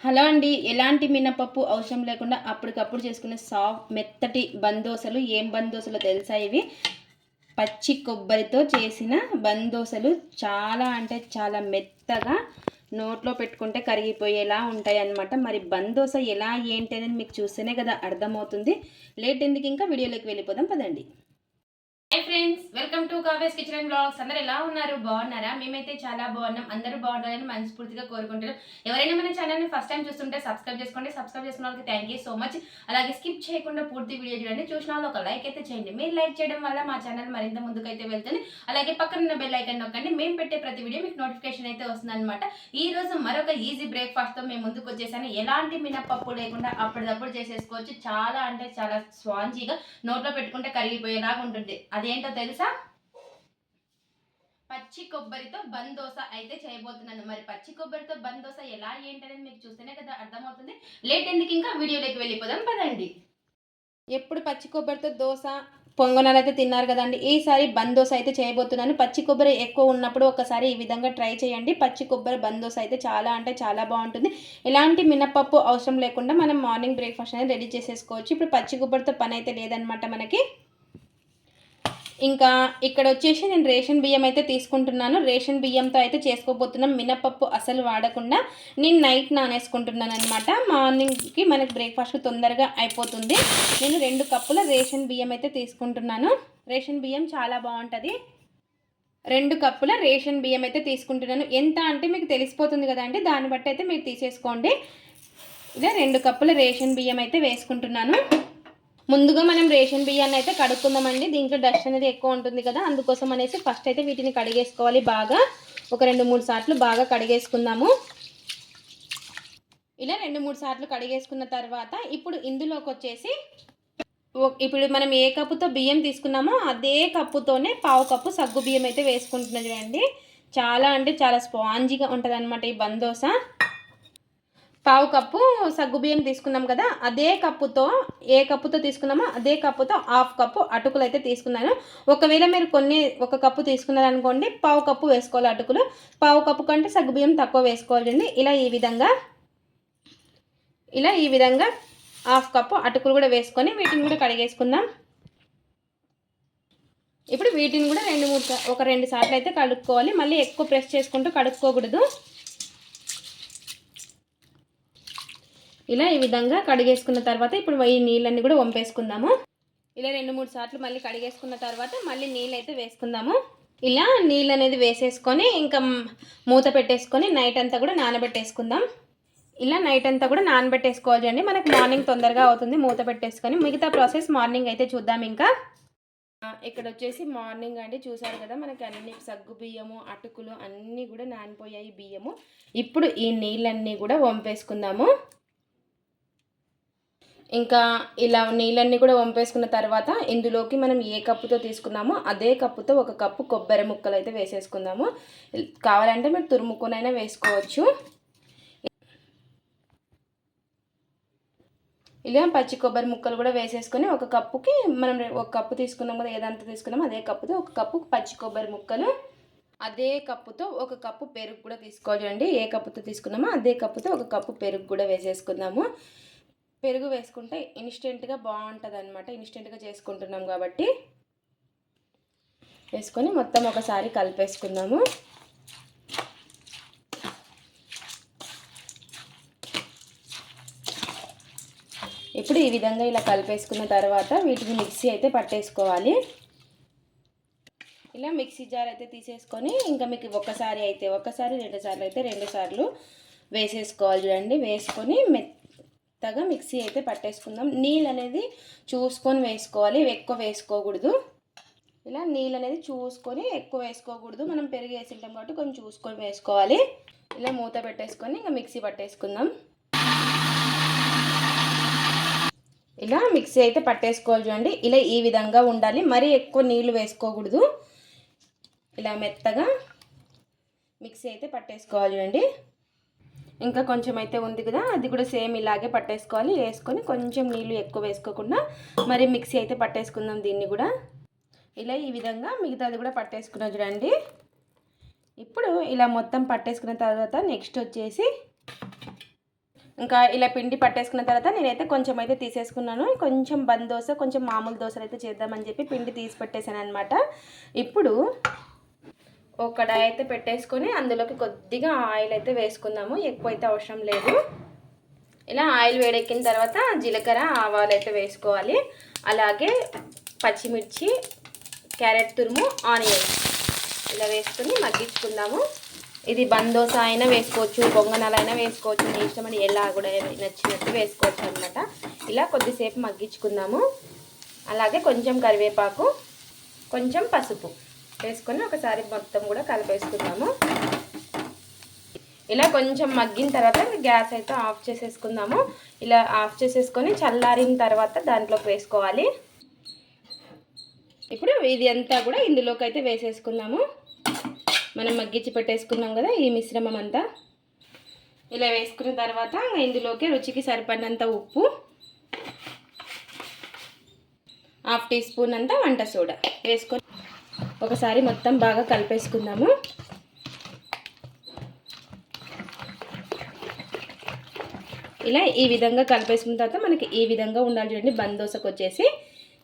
Hello అండి. ఎలాంటి మినపప్పు అవసరం లేకుండా అప్పటికప్పుడు చేసుకునే సాఫ్ట్ మెత్తటి బందోసలు. ఏం బందోసలు తెలుసా ఇవి? పచ్చి కొబ్బరితో చేసిన బందోసలు. చాలా అంటే చాలా మెత్తగా నోట్లో పెట్టుకుంటే కరిగిపోయేలా ఉంటాయి అన్నమాట మరి బందోస ఎలా ఏంటి అనేది మీకు చూస్తేనే కదా అర్థమవుతుంది. లేట్ ఎందుకు ఇంకా? వీడియోలోకి వెళ్ళిపోదాం. పదండి. Hi friends welcome to Kavey's kitchen and blogs అందరు ఎలా ఉన్నారు? బాగున్నారా? మేమైతే చాలా బాగున్నాం. అందరూ బాగున్నారని మనస్ఫూర్తిగా కోరుకుంటున్నాం. ఎవరైనా మన ఛానల్ని ఫస్ట్ టైం చూస్తుంటే సబ్స్క్రైబ్ చేసుకోండి. సబ్స్క్రైబ్ చేసుకున్న వాళ్ళకి థ్యాంక్ యూ సో మచ్ అలాగే స్కిప్ చేయకుండా పూర్తి వీడియో చూడండి. చూసిన వాళ్ళు ఒక లైక్ అయితే చేయండి. మీరు లైక్ చేయడం వల్ల మా ఛానల్ మరింత ముందుకైతే వెళ్తుంది. అలాగే పక్కన ఉన్న బెల్ ఐకన్ నొక్కండి. మేము పెట్టే ప్రతి వీడియో మీకు నోటిఫికేషన్ అయితే వస్తుంది అనమాట ఈ రోజు మరొక ఈజీ బ్రేక్ఫాస్ట్తో మేము ముందుకు వచ్చేసాను. ఎలాంటి మినపప్పు లేకుండా అప్పటిదప్పుడు చేసేసుకోవచ్చు. చాలా అంటే చాలా స్వాంజీగా నోట్లో పెట్టుకుంటే కరిగిపోయేలాగా ఉంటుంది. అదేంటో తెలుసా? పచ్చి కొబ్బరితో బందోస అయితే చేయబోతున్నాను. మరి పచ్చి కొబ్బరితో బందోస ఎలా ఏంటనేది మీకు చూస్తేనే కదా అర్థమవుతుంది. లేట్ ఎందుకు ఇంకా వీడియోలోకి వెళ్ళిపోదాం పదండి. ఎప్పుడు పచ్చి కొబ్బరితో దోశ పొంగనాలు అయితే తిన్నారు కదండి ఈసారి బందోస అయితే చేయబోతున్నాను. పచ్చి కొబ్బరి ఎక్కువ ఉన్నప్పుడు ఒకసారి ఈ విధంగా ట్రై చేయండి. పచ్చి కొబ్బరి బందోస అయితే చాలా అంటే చాలా బాగుంటుంది. ఎలాంటి మినపప్పు అవసరం లేకుండా మనం మార్నింగ్ బ్రేక్ఫాస్ట్ అనేది రెడీ చేసేసుకోవచ్చు. ఇప్పుడు పచ్చి కొబ్బరితో పని అయితే లేదనమాట మనకి. ఇంకా ఇక్కడ వచ్చేసి నేను రేషన్ బియ్యం అయితే తీసుకుంటున్నాను. రేషన్ బియ్యంతో అయితే చేసుకోబోతున్నాం. మినపప్పు అసలు వాడకుండా నేను నైట్ నానేసుకుంటున్నాను అనమాట మార్నింగ్కి మనకి బ్రేక్ఫాస్ట్ తొందరగా అయిపోతుంది. నేను రెండు కప్పుల రేషన్ బియ్యం అయితే తీసుకుంటున్నాను. రేషన్ బియ్యం చాలా బాగుంటుంది. రెండు కప్పుల రేషన్ బియ్యం అయితే తీసుకుంటున్నాను. ఎంత అంటే మీకు తెలిసిపోతుంది కదా అంటే దాన్ని బట్టి అయితే మీరు తీసేసుకోండి. ఇలా రెండు కప్పుల రేషన్ బియ్యం అయితే వేసుకుంటున్నాను. ముందుగా మనం రేషన్ బియ్యాన్ని అయితే కడుక్కుందామండి. దీంట్లో డస్ట్ అనేది ఎక్కువ ఉంటుంది కదా అందుకోసం అనేసి ఫస్ట్ అయితే వీటిని కడిగేసుకోవాలి బాగా. ఒక రెండు మూడు సార్లు బాగా కడిగేసుకుందాము. ఇలా రెండు మూడు సార్లు కడిగేసుకున్న తర్వాత ఇప్పుడు ఇందులోకి వచ్చేసి ఇప్పుడు మనం ఏ కప్పుతో బియ్యం తీసుకున్నామో అదే కప్పుతోనే పావు కప్పు సగ్గు బియ్యం అయితే వేసుకుంటున్నది చూడండి. చాలా అంటే చాలా స్పాంజీగా ఉంటుంది అనమాట ఈ బందోస. పావు కప్పు సగ్గు బియ్యం తీసుకున్నాం కదా అదే కప్పుతో ఏ కప్పుతో తీసుకున్నామో అదే కప్పుతో హాఫ్ కప్పు అటుకులు అయితే తీసుకున్నాను. ఒకవేళ మీరు కొన్ని ఒక కప్పు తీసుకున్నారనుకోండి పావు కప్పు వేసుకోవాలి అటుకులు. పావు కప్పు కంటే సగ్గు బియ్యం తక్కువ వేసుకోవాలండి. ఇలా ఈ విధంగా ఇలా ఈ విధంగా హాఫ్ కప్పు అటుకులు కూడా వేసుకొని వీటిని కూడా కడిగేసుకుందాం. ఇప్పుడు వీటిని కూడా రెండు మూడు ఒక రెండు సార్లు అయితే కడుక్కోవాలి. మళ్ళీ ఎక్కువ ప్రెస్ చేసుకుంటూ కడుక్కోకూడదు. ఇలా ఈ విధంగా కడిగేసుకున్న తర్వాత ఇప్పుడు ఈ నీళ్ళన్నీ కూడా వంపేసుకుందాము. ఇలా రెండు మూడు సార్లు మళ్ళీ కడిగేసుకున్న తర్వాత మళ్ళీ నీళ్ళు అయితే వేసుకుందాము. ఇలా నీళ్ళు అనేది వేసేసుకొని ఇంకా మూత పెట్టేసుకొని నైట్ అంతా కూడా నానబెట్టేసుకుందాం. ఇలా నైట్ అంతా కూడా నానబెట్టేసుకోవాలి అండి. మనకు మార్నింగ్ తొందరగా అవుతుంది మూత పెట్టేసుకొని. మిగతా ప్రాసెస్ మార్నింగ్ అయితే చూద్దాం ఇంకా. ఇక్కడ వచ్చేసి మార్నింగ్ అండి. చూసారు కదా మనకి అన్ని సగ్గు బియ్యము అటుకులు అన్నీ కూడా నానిపోయాయి బియ్యము. ఇప్పుడు ఈ నీళ్ళన్నీ కూడా వంపేసుకుందాము. ఇంకా ఇలా నీళ్ళన్నీ కూడా వంపేసుకున్న తర్వాత ఇందులోకి మనం ఏ కప్పుతో తీసుకున్నామో అదే కప్పుతో ఒక కప్పు కొబ్బరి ముక్కలు అయితే వేసేసుకుందాము. కావాలంటే మీరు తురుముకొనైనా వేసుకోవచ్చు. ఇలా పచ్చి కొబ్బరి ముక్కలు కూడా వేసేసుకొని ఒక కప్పుకి మనం ఒక కప్పు తీసుకున్నాం కదా ఏదంతా తీసుకున్నామో అదే కప్పుతో ఒక కప్పు పచ్చి కొబ్బరి ముక్కలు అదే కప్పుతో ఒక కప్పు పెరుగు కూడా తీసుకోవాలి అండి ఏ కప్పుతో తీసుకున్నామో అదే కప్పుతో ఒక కప్పు పెరుగు కూడా వేసేసుకుందాము. పెరుగు వేసుకుంటే ఇన్స్టెంట్గా బాగుంటుంది అనమాట ఇన్స్టెంట్గా చేసుకుంటున్నాం కాబట్టి. వేసుకొని మొత్తం ఒకసారి కలిపేసుకుందాము. ఇప్పుడు ఈ విధంగా ఇలా కలిపేసుకున్న తర్వాత వీటిని మిక్సీ అయితే పట్టేసుకోవాలి. ఇలా మిక్సీ జార్ అయితే తీసేసుకొని ఇంకా మీకు ఒకసారి అయితే ఒకసారి రెండు సార్లు అయితే రెండు సార్లు వేసేసుకోవాలి చూడండి. వేసుకొని మెత్తగా మిక్సీ అయితే పట్టేసుకుందాం. నీళ్ళు అనేది చూసుకొని వేసుకోవాలి. ఎక్కువ వేసుకోకూడదు. ఇలా నీళ్ళు అనేది చూసుకొని ఎక్కువ వేసుకోకూడదు. మనం పెరుగు వేసింటాం కాబట్టి కొంచెం చూసుకొని వేసుకోవాలి. ఇలా మూత పెట్టేసుకొని ఇంకా మిక్సీ పట్టేసుకుందాం. ఇలా మిక్సీ అయితే పట్టేసుకోవాలి చూడండి. ఇలా ఈ విధంగా ఉండాలి. మరీ ఎక్కువ నీళ్ళు వేసుకోకూడదు. ఇలా మెత్తగా మిక్సీ అయితే పట్టేసుకోవాలి చూడండి. ఇంకా కొంచెం అయితే ఉంది కదా అది కూడా సేమ్ ఇలాగే పట్టేసుకోవాలి. వేసుకొని కొంచెం నీళ్ళు ఎక్కువ వేసుకోకుండా మరి మిక్సీ అయితే పట్టేసుకుందాం దీన్ని కూడా. ఇలా ఈ విధంగా మిగతాది కూడా పట్టేసుకున్నా చూడండి. ఇప్పుడు ఇలా మొత్తం పట్టేసుకున్న తర్వాత నెక్స్ట్ వచ్చేసి ఇంకా ఇలా పిండి పట్టేసుకున్న తర్వాత నేనైతే కొంచెం అయితే తీసేసుకున్నాను. కొంచెం బంద్ దోశ కొంచెం మామూలు దోశలు అయితే చేద్దామని చెప్పి పిండి తీసి పెట్టేశాను అనమాట ఇప్పుడు ఒక కడాయి అయితే పెట్టేసుకొని అందులోకి కొద్దిగా ఆయిల్ అయితే వేసుకుందాము. ఎక్కువ అయితే అవసరం లేదు. ఇలా ఆయిల్ వేడెక్కిన తర్వాత జీలకర్ర ఆవాలు అయితే వేసుకోవాలి. అలాగే పచ్చిమిర్చి క్యారెట్ తురుము ఆనియన్ ఇలా వేసుకుని మగ్గించుకుందాము. ఇది బందోస అయినా వేసుకోవచ్చు బొంగనాలైనా వేసుకోవచ్చు. మీ ఇష్టమని ఎలా కూడా నచ్చినట్టు వేసుకోవచ్చు అనమాట ఇలా కొద్దిసేపు మగ్గించుకుందాము. అలాగే కొంచెం కరివేపాకు కొంచెం పసుపు. వేసుకొని ఒకసారి మొత్తం కూడా కలిపేసుకుందాము. ఇలా కొంచెం మగ్గిన తర్వాత గ్యాస్ అయితే ఆఫ్ చేసేసుకుందాము. ఇలా ఆఫ్ చేసేసుకొని చల్లారిన తర్వాత దాంట్లోకి వేసుకోవాలి. ఇప్పుడు ఇది అంతా కూడా ఇందులోకి అయితే వేసేసుకుందాము. మనం మగ్గించి పెట్టేసుకున్నాం కదా ఈ మిశ్రమం అంతా. ఇలా వేసుకున్న తర్వాత ఇందులోకి రుచికి సరిపడినంత ఉప్పు. హాఫ్ టీ స్పూన్ అంతా వంట సోడా వేసుకొని ఒకసారి మొత్తం బాగా కలిపేసుకుందాము. ఇలా ఈ విధంగా కలిపేసుకున్న తర్వాత మనకి ఈ విధంగా ఉండాలి చూడండి బందోసకు వచ్చేసి.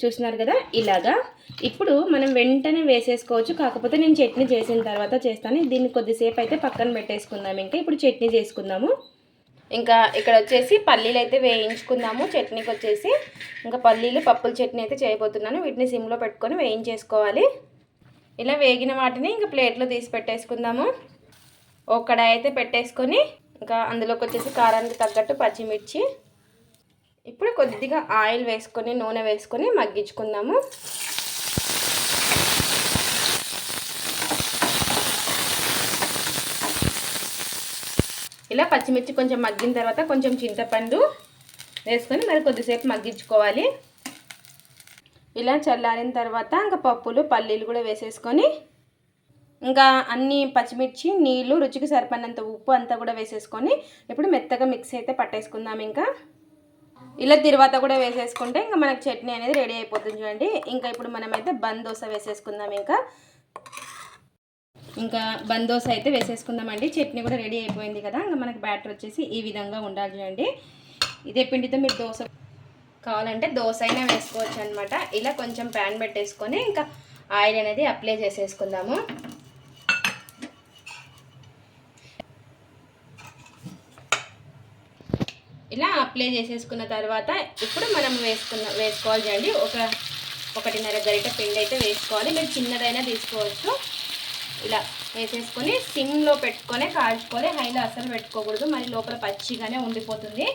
చూస్తున్నారు కదా? ఇలాగా. ఇప్పుడు మనం వెంటనే వేసేసుకోవచ్చు. కాకపోతే నేను చట్నీ చేసిన తర్వాత చేస్తాను. దీన్ని కొద్దిసేపు అయితే పక్కన పెట్టేసుకుందాం ఇంకా. ఇప్పుడు చట్నీ చేసుకుందాము. ఇంకా ఇక్కడ వచ్చేసి పల్లీలు అయితే వేయించుకుందాము. చట్నీకి వచ్చేసి ఇంకా పల్లీలు పప్పుల చట్నీ అయితే చేయబోతున్నాను. వీటిని సిమ్లో పెట్టుకొని వేయించేసుకోవాలి. ఇలా వేగిన వాటిని ఇంకా ప్లేట్లో తీసి పెట్టేసుకుందాము. ఒక కడాయి అయితే పెట్టేసుకొని ఇంకా అందులోకి వచ్చేసి కారానికి తగ్గట్టు పచ్చిమిర్చి. ఇప్పుడు కొద్దిగా ఆయిల్ వేసుకొని నూనె వేసుకొని మగ్గించుకుందాము. ఇలా పచ్చిమిర్చి కొంచెం మగ్గిన తర్వాత కొంచెం చింతపండు వేసుకొని మరి కొద్దిసేపు మగ్గించుకోవాలి. ఇలా చల్లారిన తర్వాత ఇంకా పప్పులు పల్లీలు కూడా వేసేసుకొని ఇంకా అన్ని పచ్చిమిర్చి నీళ్ళు రుచికి సరిపడినంత ఉప్పు అంతా కూడా వేసేసుకొని ఇప్పుడు మెత్తగా మిక్స్ అయితే పట్టేసుకుందాం ఇంకా. ఇలా తర్వాత కూడా వేసేసుకుంటే ఇంకా మనకు చట్నీ అనేది రెడీ అయిపోతుంది చూడండి. ఇంకా ఇప్పుడు మనమైతే బంద్ దోశ వేసేసుకుందాం ఇంకా. ఇంకా బంద్ దోశ అయితే వేసేసుకుందామండి. చట్నీ కూడా రెడీ అయిపోయింది కదా. ఇంకా మనకి బ్యాటర్ వచ్చేసి ఈ విధంగా ఉండాలి చూడండి. ఇదే పిండితో మీరు దోశ కావాలంటే దోశ అయినా వేసుకోవచ్చు అనమాట ఇలా కొంచెం ప్యాన్ పెట్టేసుకొని ఇంకా ఆయిల్ అనేది అప్లై చేసేసుకుందాము. ఇలా అప్లై చేసేసుకున్న తర్వాత ఇప్పుడు మనం వేసుకున్న వేసుకోవాలి చూడండి ఒక ఒకటిన్నర గరిట పిండి అయితే వేసుకోవాలి. మీరు చిన్నదైనా తీసుకోవచ్చు. ఇలా వేసేసుకొని సిమ్లో పెట్టుకొని కాల్చుకోవాలి హైలో అసలు పెట్టుకోకూడదు. మరి లోపల పచ్చిగానే ఉండిపోతుంది.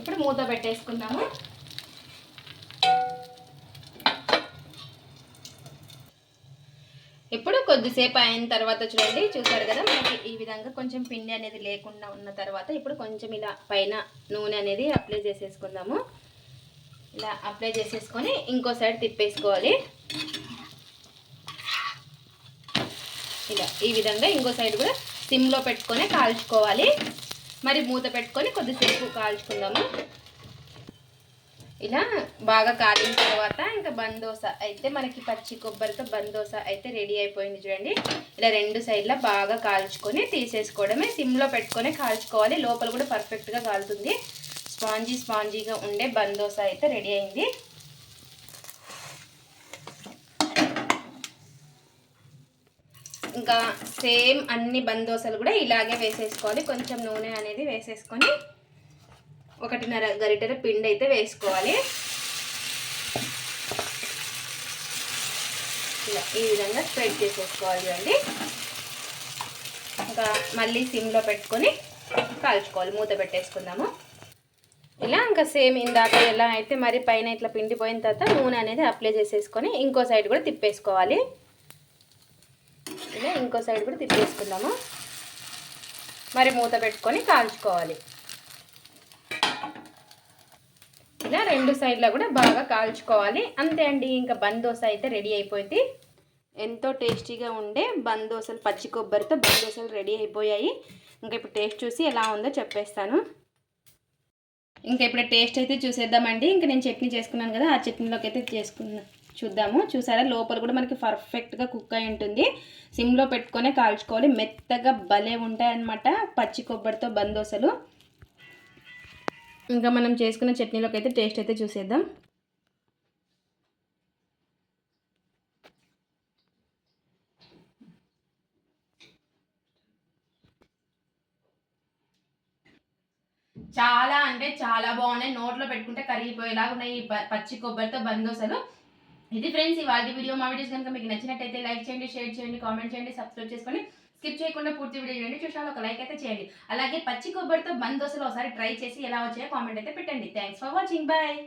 ఇప్పుడు మూత పెట్టేసుకుందాము. ఇప్పుడు కొద్దిసేపు అయిన తర్వాత చూడండి చూసారు కదా మనకి ఈ విధంగా కొంచెం పిండి అనేది లేకుండా ఉన్న తర్వాత ఇప్పుడు కొంచెం ఇలా పైన నూనె అనేది అప్లై చేసేసుకుందాము. ఇలా అప్లై చేసేసుకొని ఇంకో సైడ్ తిప్పేసుకోవాలి. ఇలా ఈ విధంగా ఇంకో సైడ్ కూడా సిమ్లో పెట్టుకొని కాల్చుకోవాలి. మరి మూత పెట్టుకొని కొద్దిసేపు కాల్చుకుందాము. ఇలా బాగా కాలిన తర్వాత ఇంకా బందోస అయితే మనకి పచ్చి కొబ్బరితో బందోస అయితే రెడీ అయిపోయింది చూడండి. ఇలా రెండు సైడ్లా బాగా కాల్చుకొని తీసేసుకోవడమే. సిమ్లో పెట్టుకొని కాల్చుకోవాలి. లోపల కూడా పర్ఫెక్ట్గా కాలుతుంది. స్పాంజీ స్పాంజీగా ఉండే బందోస అయితే రెడీ అయింది. ఇంకా సేమ్ అన్ని బందోసలు కూడా ఇలాగే వేసేసుకోవాలి. కొంచెం నూనె అనేది వేసేసుకొని ఒకటిన్నర గరిటెల పిండి అయితే వేసుకోవాలి. ఇలా ఈ విధంగా స్ప్రెడ్ చేసేసుకోవాలి చూడండి. ఇంకా మళ్ళీ సిమ్లో పెట్టుకొని కాల్చుకోవాలి. మూత పెట్టేసుకుందాము. ఇలా ఇంకా సేమ్ ఇందాక ఎలా అయితే మరి పైన ఇట్లా పిండిపోయిన తర్వాత నూనె అనేది అప్లై చేసేసుకొని ఇంకో సైడ్ కూడా తిప్పేసుకోవాలి. ఇలా ఇంకో సైడ్ కూడా తిప్పేసుకుందాము. మరి మూత పెట్టుకొని కాల్చుకోవాలి. ఇలా రెండు సైడ్లో కూడా బాగా కాల్చుకోవాలి. అంతే అండి ఇంకా బందోస అయితే రెడీ అయిపోయింది. ఎంతో టేస్టీగా ఉండే బందోసలు పచ్చి కొబ్బరితో బంద్ దోశలు రెడీ అయిపోయాయి. ఇంకా ఇప్పుడు టేస్ట్ చూసి ఎలా ఉందో చెప్పేస్తాను. ఇంకా ఇప్పుడు టేస్ట్ అయితే చూసేద్దామండి. ఇంకా నేను చట్నీ చేసుకున్నాను కదా ఆ చట్నీలోకి అయితే చేసుకున్నాను చూద్దాము. చూసారా? లోపల కూడా మనకి పర్ఫెక్ట్గా కుక్ అయి ఉంటుంది. సిమ్లో పెట్టుకొని కాల్చుకోవాలి. మెత్తగా భలే ఉంటాయన్నమాట. పచ్చి కొబ్బరితో బందోసలు ఇంకా మనం చేసుకున్న చట్నీలోకి అయితే టేస్ట్ అయితే చూసేద్దాం. చాలా అంటే చాలా బాగున్నాయి. నోట్లో పెట్టుకుంటే కరిగిపోయేలాగా ఉన్నాయి ఈ పచ్చి కొబ్బరితో బందోసలు ఇది ఫ్రెండ్స్ ఇవాళ వీడియో మా వీడియోస్ కనుక మీకు నచ్చినట్టయితే లైక్ చేయండి షేర్ చేయండి కామెంట్ చేయండి సబ్స్క్రైబ్ చేసుకొని స్కిప్ చేయకుండా పూర్తి వీడియో చేయండి చూసాను ఒక లైక్ అయితే చేయండి. అలాగే పచ్చి కొబ్బరితో బంద్ దోశలో ఒకసారి ట్రై చేసి ఎలా వచ్చాయో కామెంట్ అయితే పెట్టండి. Thanks for watching bye